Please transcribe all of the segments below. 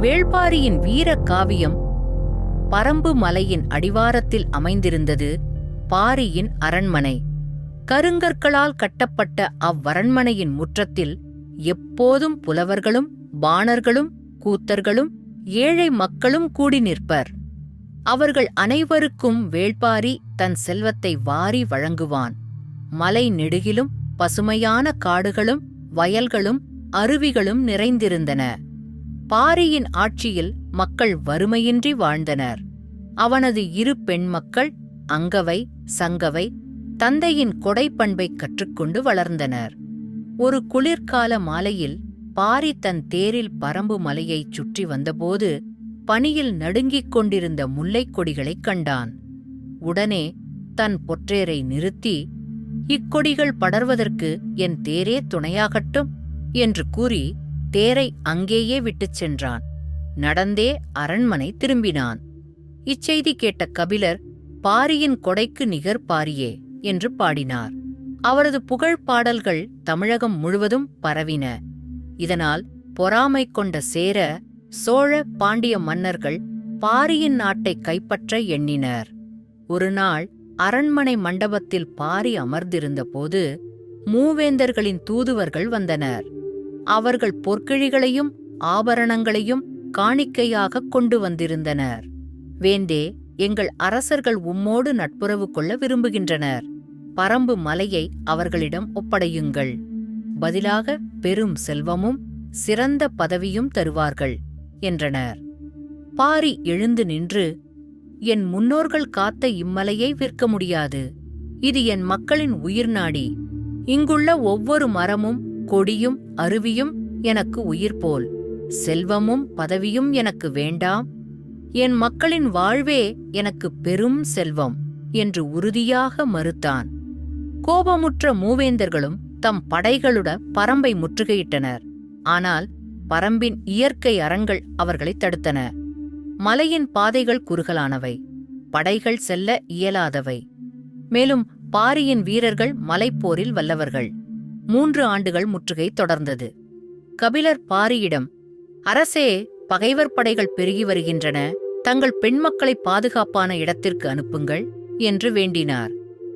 வேள்பாரியின் வீர காவியம் பரம்பு மலையின் அடிவாரத்தில் அமைந்திருந்தது பாரியின் அரண்மனை. கருங்கற்களால் கட்டப்பட்ட அவ்வரண்மனையின் முற்றத்தில் எப்போதும் புலவர்களும் பாணர்களும் கூத்தர்களும் ஏழை மக்களும் கூடி நிற்பர். அவர்கள் அனைவருக்கும் வேள்பாரி தன் செல்வத்தை வாரி வழங்குவான். மலை நெடுகிலும் பசுமையான காடுகளும் வயல்களும் அருவிகளும் நிறைந்திருந்தன. பாரியின் ஆட்சியில் மக்கள் வறுமையின்றி வாழ்ந்தனர். அவனது இரு பெண்மக்கள் அங்கவை சங்கவை தந்தையின் கொடைப்பண்பைக் கற்றுக்கொண்டு வளர்ந்தனர். ஒரு குளிர்கால மாலையில் பாரி தன் தேரில் பரம்பு மலையைச் சுற்றி வந்தபோது பனியில் நடுங்கிக் கொண்டிருந்த முல்லைக் கொடிகளைக் கண்டான். உடனே தன் பொற்றேரை நிறுத்தி இக்கொடிகள் படர்வதற்கு என் தேரே துணையாகட்டும் என்று கூறி தேரை அங்கேயே விட்டுச் சென்றான். நடந்தே அரண்மனை திரும்பினான். இச்செய்தி கேட்ட கபிலர் பாரியின் கொடைக்கு நிகர் பாரியே என்று பாடினார். அவரது புகழ் பாடல்கள் தமிழகம் முழுவதும் பரவின. இதனால் பொறாமை கொண்ட சேர சோழ பாண்டிய மன்னர்கள் பாரியின் நாட்டை கைப்பற்ற எண்ணினர். ஒருநாள் அரண்மனை மண்டபத்தில் பாரி அமர்ந்திருந்தபோது மூவேந்தர்களின் தூதுவர்கள் வந்தனர். அவர்கள் பொற்கிழிகளையும் ஆபரணங்களையும் காணிக்கையாக கொண்டு வந்திருந்தனர். வேந்தே எங்கள் அரசர்கள் உம்மோடு நட்புறவு கொள்ள விரும்புகின்றனர். பரம்பு மலையை அவர்களிடம் ஒப்படையுங்கள். பதிலாக பெரும் செல்வமும் சிறந்த பதவியும் தருவார்கள் என்றனர். பாரி எழுந்து நின்று என் முன்னோர்கள் காத்த இம்மலையை விற்க முடியாது. இது என் மக்களின் உயிர் நாடி. இங்குள்ள ஒவ்வொரு மரமும் கொடியும் அருவியும் எனக்கு உயிர் போல். செல்வமும் பதவியும் எனக்கு வேண்டாம். என் மக்களின் வாழ்வே எனக்கு பெரும் செல்வம் என்று உறுதியாக மறுத்தான். கோபமுற்ற மூவேந்தர்களும் தம் படைகளுட பரம்பை முற்றுகையிட்டனர். ஆனால் பரம்பின் இயற்கை அறங்கள் அவர்களை தடுத்தன. மலையின் பாதைகள் குறுகலானவை. படைகள் செல்ல இயலாதவை. மேலும் பாரியின் வீரர்கள் மலைப்போரில் வல்லவர்கள். மூன்று ஆண்டுகள் முற்றுகை தொடர்ந்தது. கபிலர் பாரியிடம் அரசே பகைவர் படைகள் பெருகி வருகின்றன. தங்கள் பெண்மக்களை பாதுகாப்பான இடத்திற்கு அனுப்புங்கள் என்று வேண்டினார்.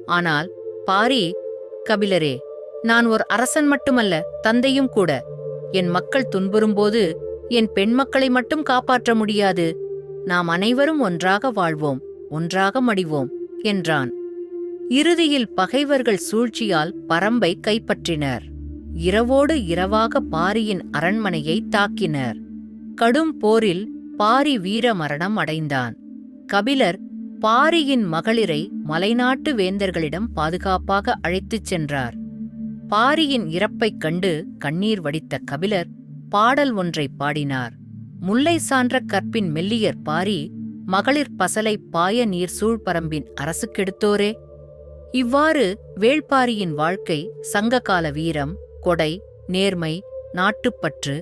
ஆனால் பாரி கபிலரே நான் ஒரு அரசன் மட்டுமல்ல தந்தையும் கூட. என் மக்கள் துன்புறும்போது என் பெண்மக்களை மட்டும் காப்பாற்ற முடியாது. நாம் அனைவரும் ஒன்றாக வாழ்வோம் ஒன்றாக மடிவோம் என்றான். இறுதியில் பகைவர்கள் சூழ்ச்சியால் பரம்பை கைப்பற்றினர். இரவோடு இரவாக பாரியின் அரண்மனையை தாக்கினர். கடும் போரில் பாரி வீர மரணம் அடைந்தான். கபிலர் பாரியின் மகளிரை மலைநாட்டு வேந்தர்களிடம் பாதுகாப்பாக அழைத்துச் சென்றார். பாரியின் இறப்பைக் கண்டு கண்ணீர் வடித்த கபிலர் பாடல் ஒன்றை பாடினார். முல்லை சான்ற கற்பின் மெல்லியர் பாரி மகளிர் பசலை பாய நீர் சூழ்பரம்பின் அரசுக்கெடுத்தோரே இவ்வாறு வேள்பாரியின் வாழ்க்கை சங்ககால வீரம் கொடை நேர்மை நாட்டுப்பற்று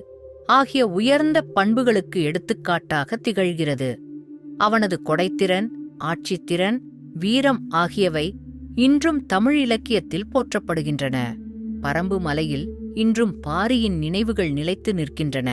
ஆகிய உயர்ந்த பண்புகளுக்கு எடுத்துக்காட்டாக திகழ்கிறது. அவனது கொடைத்திறன் ஆட்சித்திறன் வீரம் ஆகியவை இன்றும் தமிழ் இலக்கியத்தில் போற்றப்படுகின்றன. பரம்பு மலையில் இன்றும் பாரியின் நினைவுகள் நிலைத்து நிற்கின்றன.